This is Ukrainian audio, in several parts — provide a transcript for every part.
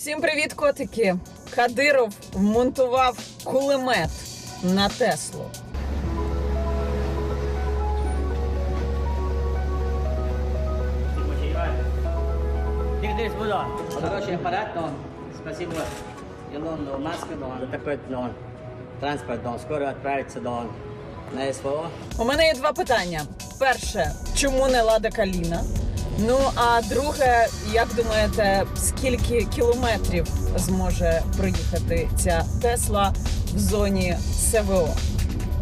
Всім привіт, котики! Кадиров вмонтував кулемет на Теслу. Здесь было хороший аппарат, но спасибо Илону Маску, но такой, но транспорт, но скоро отправится, но он на СВО. У мене є два питання. Перше, чому не лада каліна? Ну а друге, як думаєте, скільки кілометрів зможе проїхати ця Тесла в зоні СВО?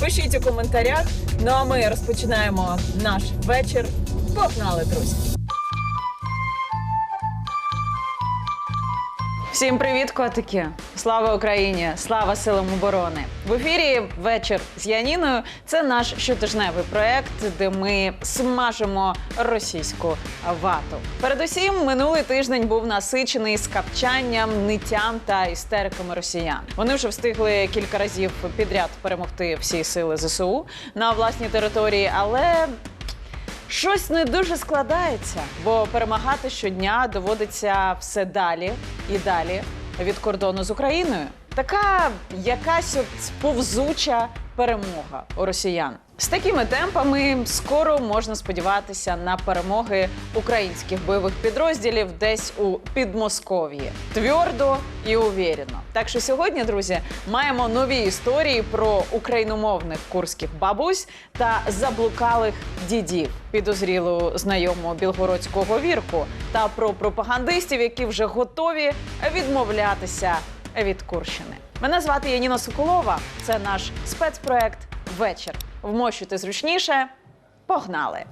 Пишіть у коментарях. Ну а ми розпочинаємо наш вечір. Погнали, друзі! Всім привіт, котики! Слава Україні! Слава силам оборони! В ефірі вечір з Яніною. Це наш щотижневий проект, де ми смажимо російську вату. Передусім, минулий тиждень був насичений скапчанням, ниттям та істериками росіян. Вони вже встигли кілька разів підряд перемогти всі сили ЗСУ на власній території, але Щось не дуже складається, бо перемагати щодня доводиться все далі і далі від кордону з Україною. Така якась от повзуча перемога у росіян. З такими темпами скоро можна сподіватися на перемоги українських бойових підрозділів десь у Підмосков'ї. Твердо і увірено. Так що сьогодні, друзі, маємо нові історії про україномовних курських бабусь та заблукалих дідів, підозрілу знайому білгородського вірку, та про пропагандистів, які вже готові відмовлятися від Курщини. Мене звати Яніна Соколова. Це наш спецпроект Вечір. Вмощуйте зручніше. Погнали!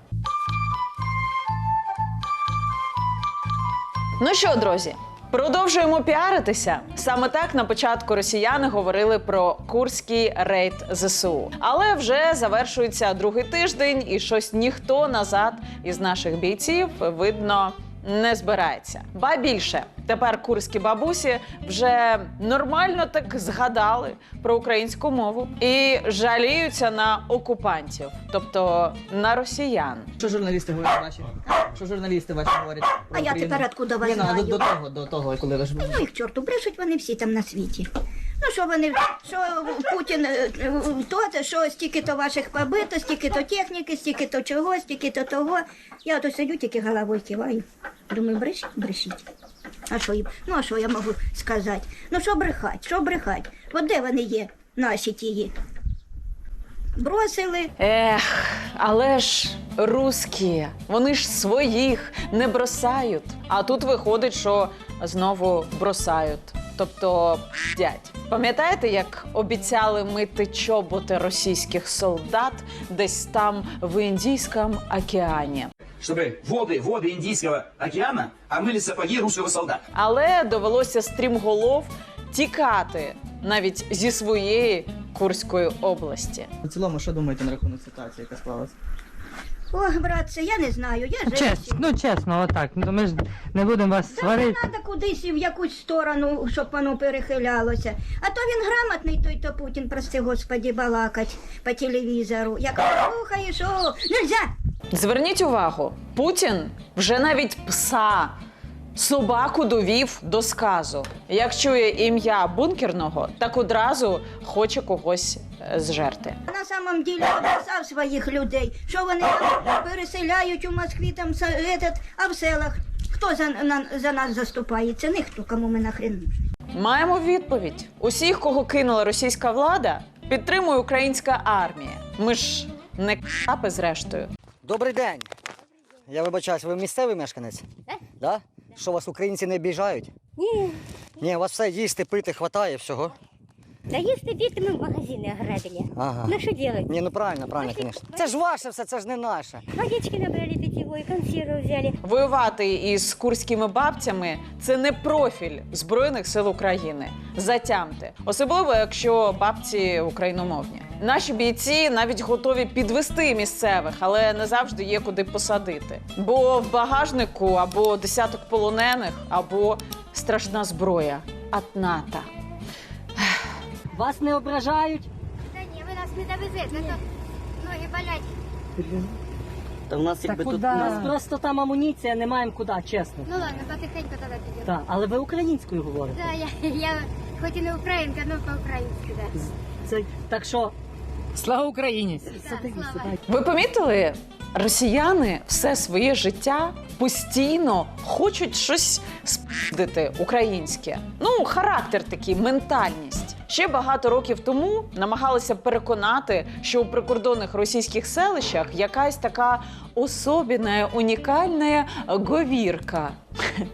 Ну що, друзі, продовжуємо піаритися. Саме так на початку росіяни говорили про курський рейд ЗСУ. Але вже завершується другий тиждень, і щось ніхто назад із наших бійців видно. Не збирається, ба більше тепер курські бабусі вже нормально так згадали про українську мову і жаліються на окупантів, тобто на росіян. Що журналісти говорять ваші? Що журналісти ваші говорять? про А я Україну? тепер откуда вас Ні, ну, а до, знаю? до того, до того, коли ви ж Ну їх чорту, брешуть вони всі там на світі. Ну що вони, що Путін е, е, то, що стільки то ваших побито, стільки то техніки, стільки то чого, стільки то того. Я ото сидю, тільки головою киваю. Думаю, брешіть, брешіть. А що їм? Ну а що я можу сказати? Ну що брехать, що брехать? От де вони є, наші тії? Бросили, Ех, але ж русські, вони ж своїх не бросають. А тут виходить, що знову бросають. Тобто дядь. Пам'ятаєте, як обіцяли мити чоботи російських солдат десь там в Індійському океані? чтобы воды, воды Индийского океана омыли сапоги русского солдата. Але довелося стрімголов тікати навіть зі своєї Курської області. в цілому, що думаєте на рахунок ситуації, яка склалась? Ох, братце, я не знаю, я Чесно, ну чесно, отак. Ну ми ж не будемо вас Та не сварити. треба кудись і в якусь сторону, щоб воно перехилялося. А то він грамотний, той то Путін, прости господі, балакать по телевізору. Як слухаєш, о, нельзя! Зверніть увагу, Путін вже навіть пса. Собаку довів до сказу. Як чує ім'я бункерного, так одразу хоче когось е, зжерти. На самом деле обросав своїх людей, що вони там переселяють у Москві, там са- этот, а в селах. Хто за, на, за нас заступається? Ніхто, кому ми нахрен нужні. Маємо відповідь: усіх, кого кинула російська влада, підтримує українська армія. Ми ж не капи зрештою. Добрий день. Я вибачаюсь, ви місцевий мешканець? Так. Да? Що вас українці не обіжають? Ні, Ні, у вас все їсти, пити, хватає всього. да если пить, мы магазины ограбили. Ага. Ну что делать? Ні, ну правильно, правильно, звісно. Це ж ваше все, це ж не наше. Водички набрали питьевой, консервы взяли. Воювати із курськими бабцями це не профіль Збройних сил України. Затямте, особливо якщо бабці україномовні. Наші бійці навіть готові підвести місцевих, але не завжди є куди посадити. Бо в багажнику або десяток полонених, або страшна зброя атната. Вас не ображають? Та ні, ви нас не довезете, а то ноги болять. Та у нас якби тут у нас просто там амуніція, не маємо куди, чесно. Ну ладно, потихеньку тогда підемо. Так, але ви українською говорите. Да, я, я хоть и не українка, но по-українськи, да. Це, так що, Слава Україні! Ви помітили, росіяни все своє життя постійно хочуть щось спдити українське. Ну, характер такий, ментальність. Ще багато років тому намагалися переконати, що у прикордонних російських селищах якась така особіна, унікальна говірка.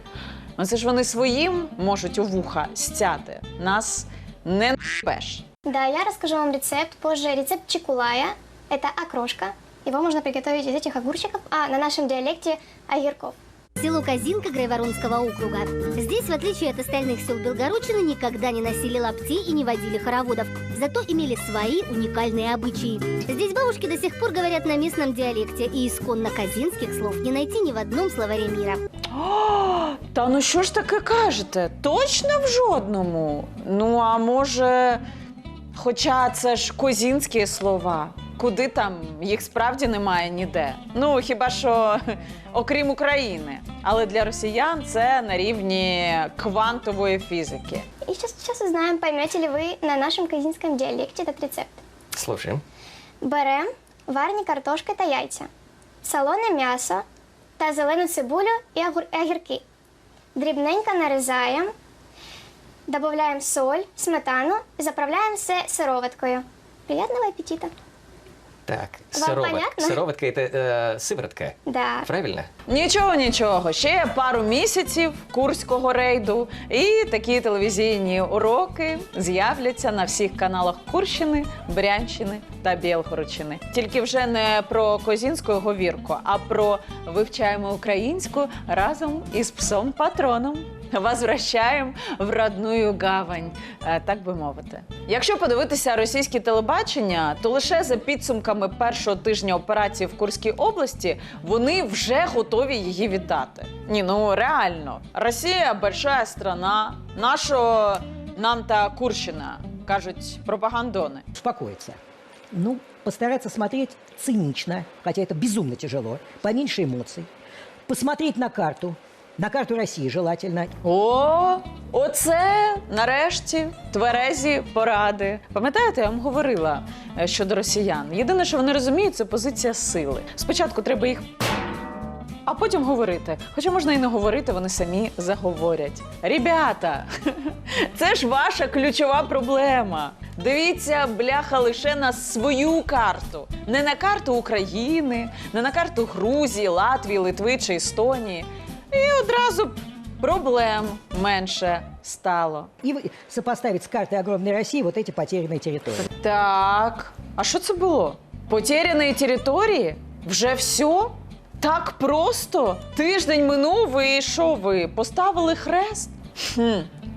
Ну це ж вони своїм можуть у вуха стяти. Нас не пеш. Да, я расскажу вам рецепт. Позже рецепт чекулая. Это окрошка. Его можно приготовить из этих огурчиков, а на нашем диалекте огурков. Село Казинка Грайворонского округа. Здесь, в отличие от остальных сел Белгородчины, никогда не носили лаптей и не водили хороводов. Зато имели свои уникальные обычаи. Здесь бабушки до сих пор говорят на местном диалекте, и исконно казинских слов не найти ни в одном словаре мира. О, та ну що ж таке кажете? Точно в жодному? Ну, а може, хоча це ж козінські слова. Куди там їх справді немає ніде. Ну, хіба що окрім України. Але для росіян це на рівні квантової фізики. И сейчас, сейчас узнаем, поймете ли вы на нашем казинском диалекте этот рецепт. Слушаем. Берем варні картошки та яйця, солоне м'ясо та зелену цибулю і огур- і огірки. Дрібненько нарізаємо, додаємо соль, сметану і заправляємо все сироваткою. Приятного аппетита! Так, Вам сыроват- понятно? Сыроватка это э, сыворотка, Да. правильно? Нічого, нічого. Ще пару місяців курського рейду, і такі телевізійні уроки з'являться на всіх каналах Курщини, Брянщини та Білгородщини. Тільки вже не про козінську говірку, а про вивчаємо українську разом із псом патроном. Возвращаємо в родную гавань, е, так би мовити. Якщо подивитися російське телебачення, то лише за підсумками першого тижня операції в Курській області вони вже готові її віддати. Ні, ну реально, Росія большая страна, нашого нам та Курщина кажуть пропагандони. успокоиться. Ну, постараться смотреть цинично, хотя это безумно тяжело, поменьше эмоций. Посмотреть на карту, на карту России желательно. О, оце нарешті тверезі поради. Пам'ятаєте, я вам говорила е, щодо росіян. Єдине, що вони розуміють, це позиція сили. Спочатку треба їх. А потім говорити. Хоча можна і не говорити, вони самі заговорять. Ребята, це ж ваша ключова проблема. Дивіться, бляха, лише на свою карту. Не на карту України, не на карту Грузії, Латвії, Литви чи Естонії. І одразу б проблем менше стало. И вы- сопоставить с картой огромной России вот эти потерянные территории. Так, а що це було? Потеряні території? Вже все? Так просто? Тиждень минув і що ви? Поставили хрест? Хм.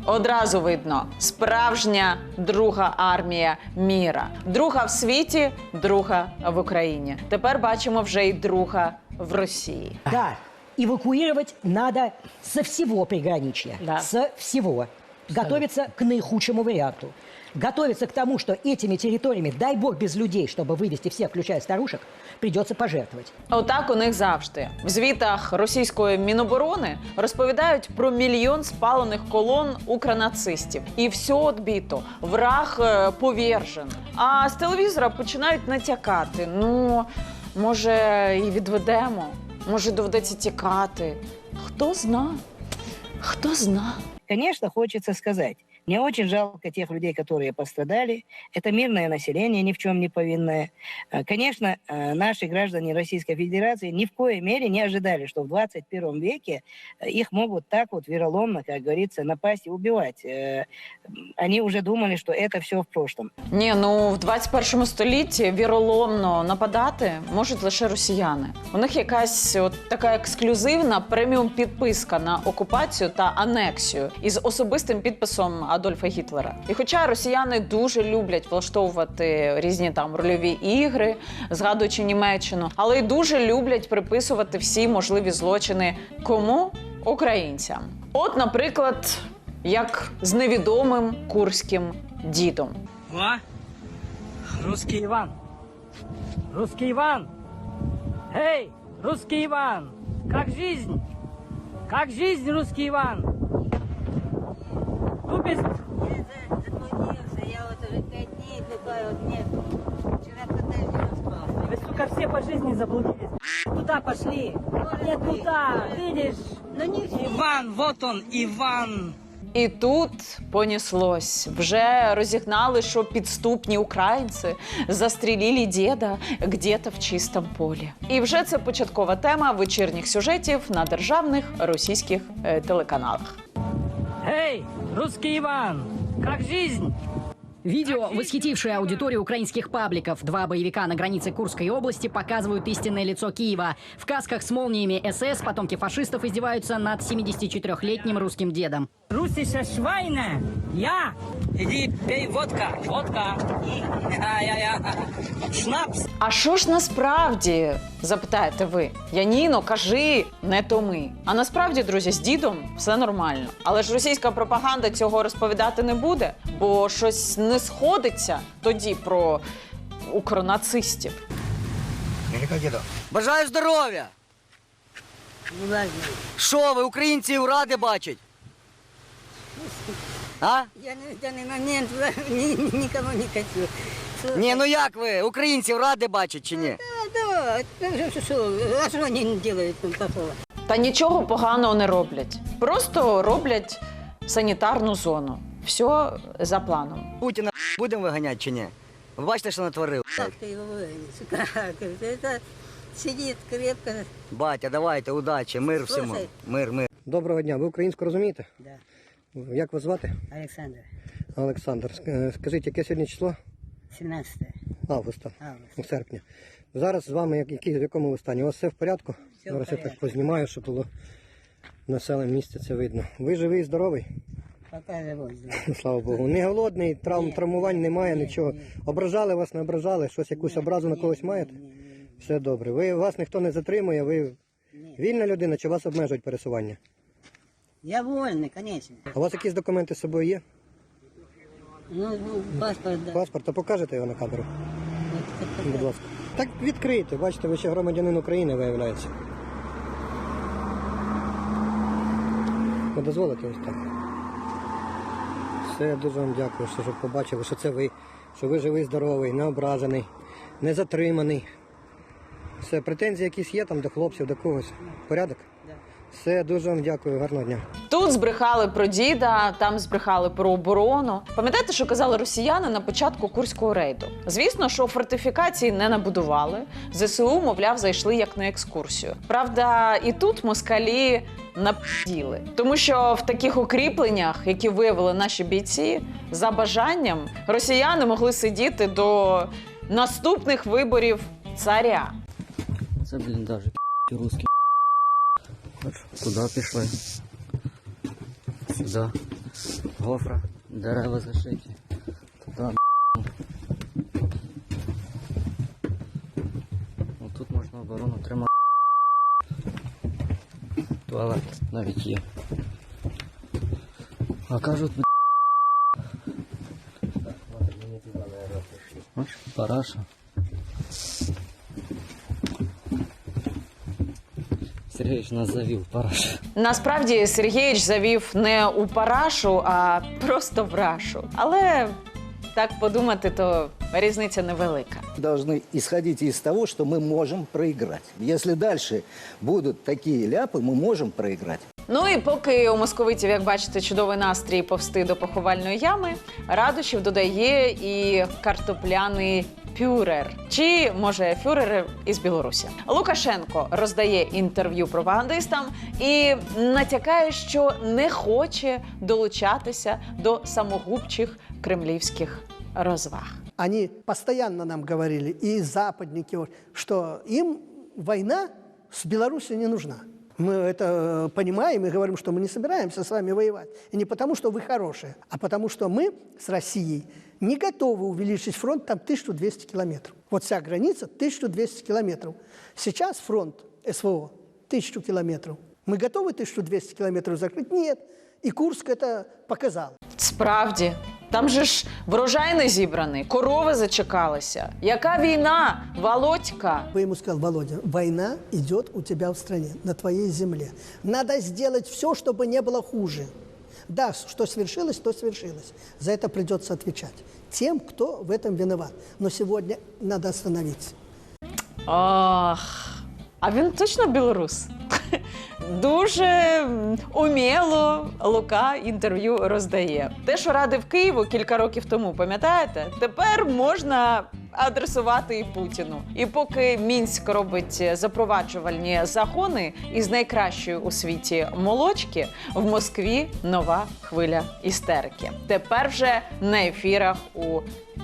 Одразу видно, справжня друга армія міра. Друга в світі, друга в Україні. Тепер бачимо вже й друга в Росії. Да, эвакуировать надо со всего приграничья. Да. Со всего. Готовиться к наихудшему варианту. Готовиться к тому, что этими территориями, дай бог без людей, чтобы вывести всех, включая старушек, придется пожертвовать. Отак у них завжди. В звітах російської міноборони розповідають про мільйон спалених колон укронацистів. І все відбито. Враг е, повержен. А з телевізора починають натякати. Ну, може, і відведемо, може, доведеться тікати. Хто зна? Хто зна? Конечно, хочется сказать, мне очень жалко тех людей, которые пострадали. Это мирное население, ни в чем не повинное. Э, Конечно, э, наши граждане Российской Федерации ни в коей мере не ожидали, что в 21 веке э, их могут так вот вероломно, как говорится, напасть и убивать. Э, м, Они уже думали, что это все в прошлом. Ні, ну в 21 столітті віроломно нападати можуть лише росіяни. У них якась от така ексклюзивна преміум підписка на окупацію та анексію із особистим підписом Адольфа Гітлера. І хоча росіяни дуже люблять влаштовувати різні там рольові ігри, згадуючи Німеччину, але й дуже люблять приписувати всі можливі злочини кому українцям. От, наприклад, як з невідомим курським дідом. О, русский Иван. Русский Иван. Эй, русский Иван, как жизнь? Как жизнь, русский Иван? Купец, вы, сука, все по жизни заблудились. Куда пошли? Не туда, видишь? Иван, вот он, Иван. І тут понеслось. Вже розігнали, що підступні українці застрілили діда где-то в чистому полі. І вже це початкова тема вечірніх сюжетів на державних російських е, телеканалах. Эй, русский Иван, как жизнь? Видео, восхитившее аудиторию украинских пабликов. Два боевика на границе Курской области показывают истинное лицо Киева. В касках с молниями СС потомки фашистов издеваются над 74-летним русским дедом. Русиша Швайна, я. Иди пей водка, водка. Шнапс. А що ж насправді? запитаєте ви. Яніно, кажи, не то ми. А насправді, друзі, з дідом все нормально. Але ж російська пропаганда цього розповідати не буде, бо щось не сходиться тоді про укронацистів. Бажаю здоров'я! Що ви, українців ради бачать? А? Я на данный момент никого не хочу. Ні, ну як ви? Українців ради бачать чи ні? Да, да, что, а что они делают там такого? Та нічого поганого не роблять. Просто роблять санітарну зону Все за планом. Путіна будемо виганяти чи ні? Ви бачите, що натворив? Как ты его выгонишь? Как? Это сидит крепко. Батя, давайте, удачі, мир всьому. Слухай. Мир, мир. Доброго дня. Ви українську розумієте? Да. Як вас звати? Александр, Олександр. Ск- Скажіть, яке сьогодні число? 17 Августа. августа. серпня. Зараз з вами як, які, в якому ви стані? У вас все в порядку? Все в Зараз я так порядку. познімаю, щоб було населене місце це видно. Ви живий і здоровий? Слава Богу. Не голодний, травм, травмувань немає, нічого. Ображали вас, не ображали, щось якусь образу на когось маєте? Все добре. Ви вас ніхто не затримує, ви вільна людина чи вас обмежують пересування? Я вольный, конечно. А у вас якісь документи з собою є? Ну, ну, паспорт, да. Паспорт, а покажете його на камеру? Будь ласка. Так відкрийте, бачите, ви ще громадянин України виявляється. Ви дозволите ось так. Все, дуже вам дякую, що, що побачили, що це ви, що ви живий, здоровий, не ображений, не затриманий. Все, претензії якісь є там до хлопців, до когось. Порядок? Все, дуже вам дякую, гарного дня. Тут збрехали про діда, там збрехали про оборону. Пам'ятаєте, що казали росіяни на початку курського рейду? Звісно, що фортифікації не набудували. ЗСУ, мовляв, зайшли як на екскурсію. Правда, і тут москалі напділи. Тому що в таких укріпленнях, які виявили наші бійці, за бажанням росіяни могли сидіти до наступних виборів царя. Це, блін, даже русский. Куди пішли? Сюди. Гофра. Дерева зашиті. Туди. Ну, тут можна оборону тримати. Туалет навіть є. А кажуть, Ось параша. Сергійович нас завів параша. Насправді Сергійович завів не у парашу, а просто в рашу. Але так подумати, то різниця невелика должны исходить из того, что мы можем проиграть. Если дальше будут такие ляпы, мы можем проиграть. Ну і поки у московитів, як бачите, чудовий настрій повсти до поховальної ями, радощів додає і картопляний пюрер. Чи може фюрер із Білорусі? Лукашенко роздає інтерв'ю пропагандистам і натякає, що не хоче долучатися до самогубчих кремлівських розваг. Они постоянно нам говорили, и западники, что им война с Беларусью не нужна. Мы это понимаем и говорим, что мы не собираемся с вами воевать. И не потому, что вы хорошие, а потому, что мы с Россией не готовы увеличить фронт там 1200 километров. Вот вся граница 1200 километров. Сейчас фронт СВО 1000 километров. Мы готовы 1200 километров закрыть? Нет. И Курск это показал. Справді, Там же ж врожай не зібраний, корови зачекалися. Яка війна, Володька? Вы ему сказал, Володя, война идет у тебя в стране, на твоей земле. Надо сделать все, чтобы не было хуже. Да, что свершилось, то свершилось. За это придется отвечать тем, кто в этом виноват. Но сегодня надо остановиться. Ах, а він точно білорус? Дуже уміло Лука інтерв'ю роздає. Те, що радив Києву кілька років тому, пам'ятаєте? Тепер можна адресувати і Путіну. І поки Мінськ робить запроваджувальні закони із найкращої у світі молочки, в Москві нова хвиля істерики. Тепер вже на ефірах у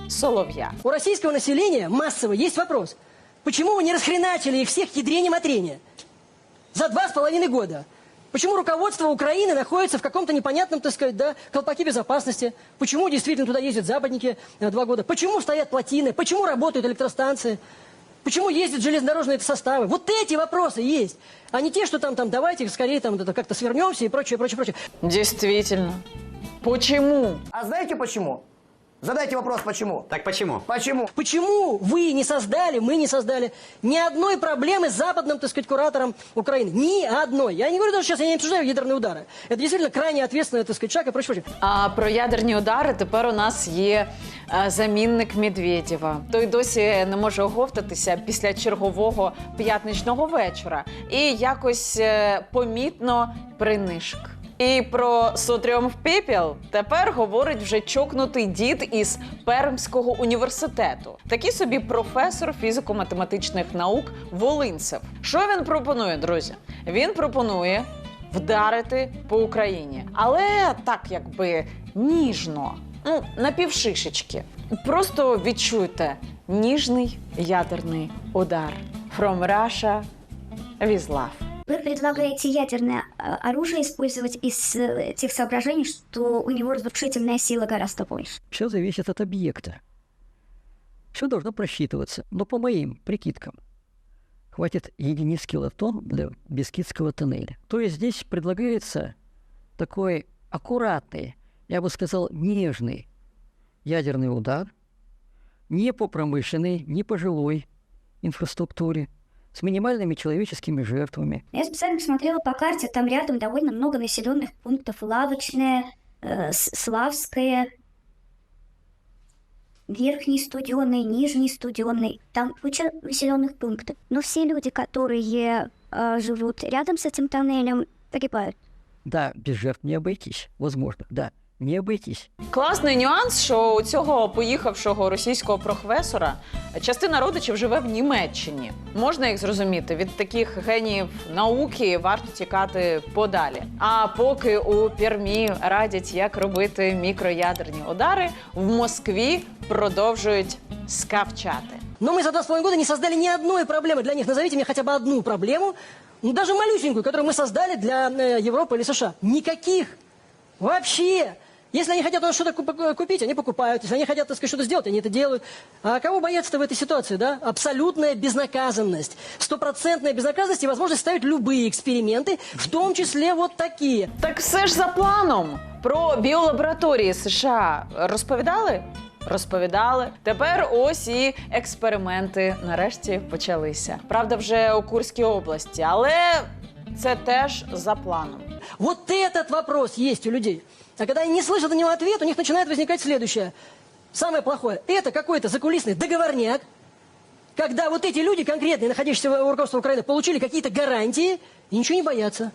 Солов'я. У российского населения массово есть вопрос. Почему вы не расхреначили их всех ядрением отрения? За два с половиной года. Почему руководство Украины находится в каком-то непонятном, так сказать, да, колпаке безопасности? Почему действительно туда ездят западники э, два года? Почему стоят плотины? Почему работают электростанции? Почему ездят железнодорожные составы? Вот эти вопросы есть, а не те, что там, там давайте скорее там это как-то свернемся и прочее, прочее, прочее. Действительно. Почему? А знаете почему? Задайте вопрос, почему? Так почему? Почему? Почему вы не создали, мы не создали ни одной проблемы с западным, так сказать, куратором Украины? Ни одной. Я не говорю даже сейчас, я не обсуждаю ядерные удары. Это действительно крайне ответственный, так сказать, шаг и прочее, прочее. А про ядерні удари тепер у нас є е, замінник Медведєва. Той досі не може оговтатися після чергового п'ятничного вечора і якось е, помітно принишк. І про сотрьом в пепіл тепер говорить вже чокнутий дід із Пермського університету. Такий собі професор фізико-математичних наук Волинцев. Що він пропонує, друзі? Він пропонує вдарити по Україні, але так якби ніжно, ну на півшишечки. Просто відчуйте ніжний ядерний удар. From Russia with love. Вы предлагаете ядерное э, оружие использовать из э, тех соображений, что у него разрушительная сила гораздо больше. Все зависит от объекта. Все должно просчитываться. Но по моим прикидкам хватит единиц килотонн для Бескидского тоннеля. То есть здесь предлагается такой аккуратный, я бы сказал, нежный ядерный удар не по промышленной, не по жилой инфраструктуре, с минимальными человеческими жертвами. Я специально смотрела по карте, там рядом довольно много населенных пунктов. Лавочная, э, Славская, Верхний Студенный, Нижний Студенный. Там куча населенных пунктов. Но все люди, которые э, живут рядом с этим тоннелем, погибают. Да, без жертв не обойтись, возможно, да, не обойтись. Класний нюанс, що у цього поїхавшого російського професора частина родичів живе в Німеччині. Можна їх зрозуміти. Від таких геніїв науки варто тікати подалі. А поки у Пермі радять, як робити мікроядерні удари, в Москві продовжують скавчати. Но мы за два с половиной года не создали ни одной проблемы для них. Назовите мне хотя бы одну проблему, ну даже малюсенькую, которую мы создали для э, Европы или США. Никаких. Вообще. Если они хотят что-то куп- купить, они покупают. Если они хотят, так сказать, что-то сделать, они это делают. А кого бояться-то в этой ситуации, да? Абсолютная безнаказанность. Стопроцентная безнаказанность и возможность ставить любые эксперименты, в том числе вот такие. Так все ж за планом. Про біолабораторії США розповідали? Розповідали. Тепер ось і експерименти нарешті почалися. Правда, вже у Курській області, але це теж за планом. Вот этот вопрос есть у людей. А когда они не слышат на него ответ, у них начинает возникать следующее. Самое плохое. Это какой-то закулисный договорняк, когда вот эти люди, конкретные, находящиеся у руководства Украины, получили какие-то гарантии и ничего не боятся.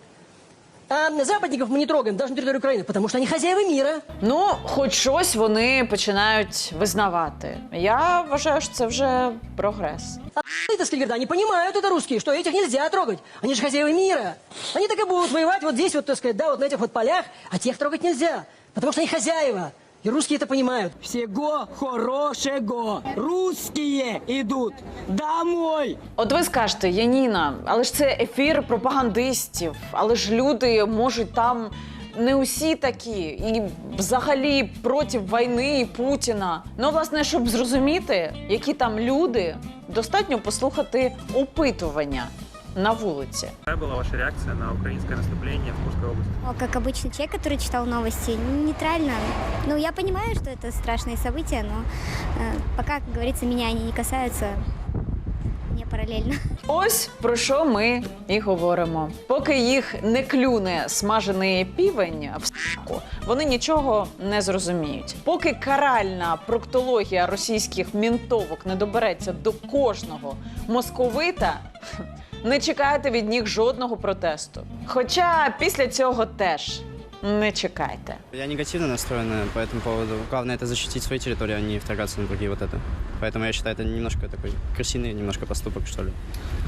А западников мы не трогаем, даже на территории Украины, потому что они хозяева мира. Ну, хоч щось вони починають визнавати. Я вважаю, що це вже прогрес. А так сказать, говорят, они понимают это русские, что этих нельзя трогать. Они же хозяева мира. Они так и будут воевать вот здесь, вот, так сказать, да, вот на этих вот полях, а тех трогать нельзя, потому что они хозяева. И русские это понимают. Всего хорошего. Русские идут домой. От ви скажете, Яніна, але ж це ефір пропагандистів, але ж люди можуть там. Не усі такі, і взагалі проти війни і Путіна. Ну, власне, щоб зрозуміти, які там люди, достатньо послухати опитування на вулиці. Какая была ваша реакция на украинское наступление в Курской области? Как обычный человек, который читал новости, нейтрально. Ну, я понимаю, что это страшные события, но э, пока, как говорится, меня они не касаются, мне параллельно. Ось про що ми і говоримо. Поки їх не клюне смажений півень в с**ку, вони нічого не зрозуміють. Поки каральна проктологія російських мінтовок не добереться до кожного московита. не чекайте від них жодного протесту. Хоча після цього теж не чекайте. Я негативно настроена по этому поводу. Главное это защитить свои территории, а не вторгаться на другие вот это. Поэтому я считаю, это немножко такой крысиный немножко поступок, что ли.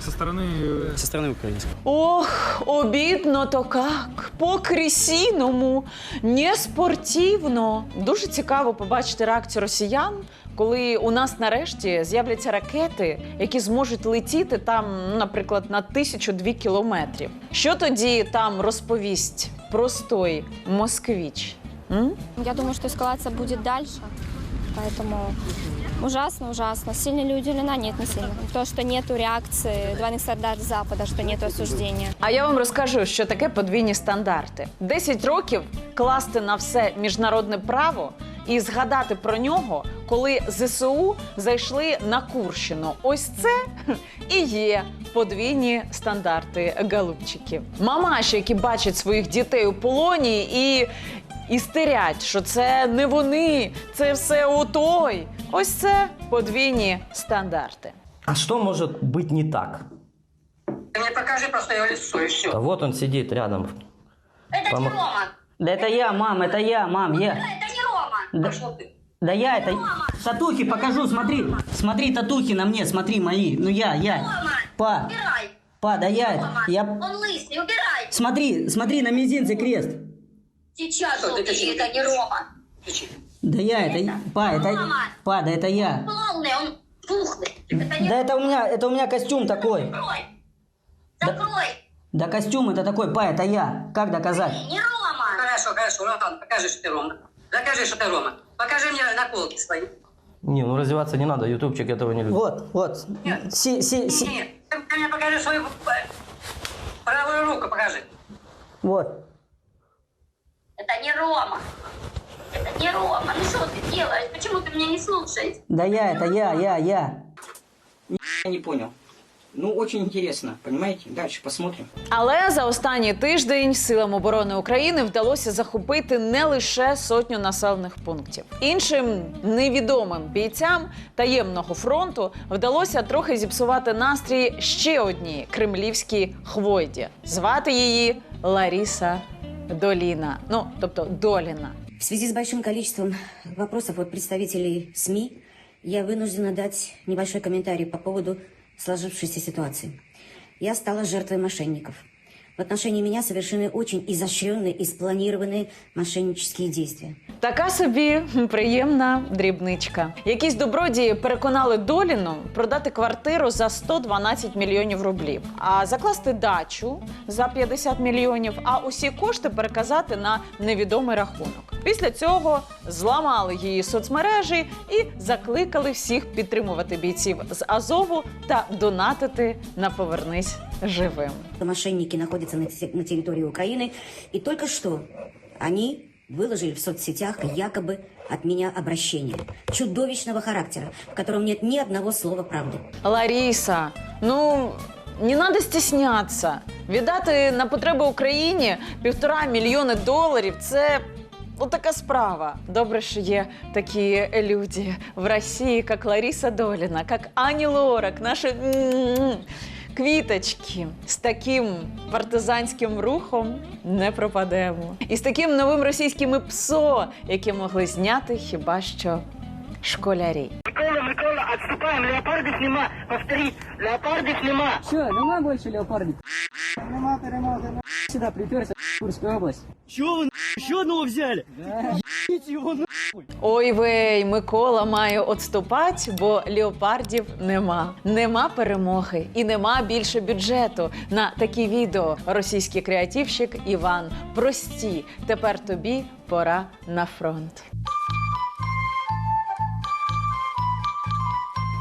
Со стороны... Со стороны украинской. Ох, обідно то как, по крісіному, не спортивно. Дуже цікаво побачити реакцію росіян, коли у нас нарешті з'являться ракети, які зможуть летіти там, ну, наприклад, на тисячу дві кілометрів. Що тоді там розповість Простой москвич? М? Я думаю, что эскалация будет дальше, поэтому ужасно, ужасно. Сильно ли удивлена? Нет, не сильно. То, что нету реакции двойных стандартов Запада, что нету осуждения. А я вам розкажу, що таке подвійні стандарти. 10 років класти на все міжнародне право і згадати про нього, коли ЗСУ зайшли на Курщину. Ось це і є подвійні стандарти голубчиків. Мамаші, які бачать своїх дітей у полоні і Істерять, що це не вони, це все у той. Ось це подвійні стандарти. А что может быть не так? Ты мне покажи просто его лицо и все. Да вот он сидит рядом. Это Помо- не Рома. Да это я, мам, это я, мам, я. Это не Рома. Да, Пошел ты. да я это... Татухи покажу, смотри. Смотри, татухи на мне, смотри мои. Ну я, я. Па, Убирай. па, да я это... Я... Он лысый, убирай. Смотри, смотри, на мизинце крест. Сейчас Что, ну, это это не Рома. Да я это... Па, это... Па, да это я. Полный, он пухлый. Это не Да это у меня, это у меня костюм такой. Закрой. Закрой. Да костюм это такой, па, это я. Как доказать? Не Рома. Хорошо, хорошо, Роман, покажи, что ты Рома. Докажи, что ты Рома. Покажи мне наколки свои. Не, ну раздеваться не надо, ютубчик этого не любит. Вот, вот. Си, си, си. Нет, ты мне покажи свою э, правую руку, покажи. Вот. Это не Рома. Это не Рома. Ну что ты делаешь? Почему ты меня не слушаешь? Да я, это я, я, я. Я не понял. Ну, очень интересно, понимаете? Дальше посмотрим. Але за останній тиждень силам оборони України вдалося захопити не лише сотню населених пунктів. Іншим невідомим бійцям таємного фронту вдалося трохи зіпсувати настрій ще одній кремлівській хвойді. Звати її Ларіса Доліна. Ну тобто Доліна. В связи с большим количеством вопросов от представителей СМИ я вынуждена дать небольшой комментарий по поводу сложившейся ситуации. Я стала жертвой мошенников В отношении меня совершены очень изощренные и спланированные мошеннические действия. Така собі приємна дрібничка. Якісь добродії переконали Доліну продати квартиру за 112 мільйонів рублів, а закласти дачу за 50 мільйонів, а усі кошти переказати на невідомий рахунок. Після цього зламали її соцмережі і закликали всіх підтримувати бійців з Азову та донатити на повернись живим. Мошенники находятся на те- на территории Украины, и только что они выложили в соцсетях якобы от меня обращение чудовищного характера, в котором нет ни одного слова правды. Ларіса, ну не треба стіснятися. Віддати на потреби Україні півтора мільйони доларів це. Ну, така справа. Добре, що є такі люди в Росії, як Лариса Доліна, як Ані Лорак, наші м-м-м, квіточки. З таким партизанським рухом не пропадемо. І з таким новим російським ПСО, які могли зняти хіба що школярі. Микола, Микола, отступаем, леопардов нема. Повтори, леопардов нема. Че, нема больше леопардик? Нема перемоги. Сюда приперся, Курская область. Чего вы еще одного взяли? Ебите его на... Ой вей, Микола має отступати, бо леопардів нема. Нема перемоги і нема більше бюджету на такі відео. Російський креативщик Іван. Прості, тепер тобі пора на фронт.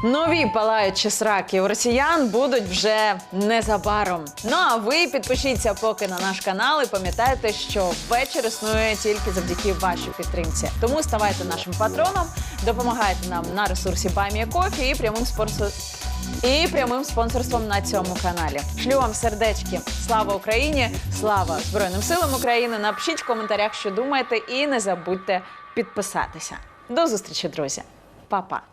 Нові палаючі сраки у росіян будуть вже незабаром. Ну а ви підпишіться поки на наш канал і пам'ятайте, що вечір існує тільки завдяки вашій підтримці. Тому ставайте нашим патроном, допомагайте нам на ресурсі Coffee і прямим спонсор... і прямим спонсорством на цьому каналі. Шлю вам сердечки. Слава Україні! Слава Збройним силам України! Напишіть в коментарях, що думаєте, і не забудьте підписатися. До зустрічі, друзі, Па-па!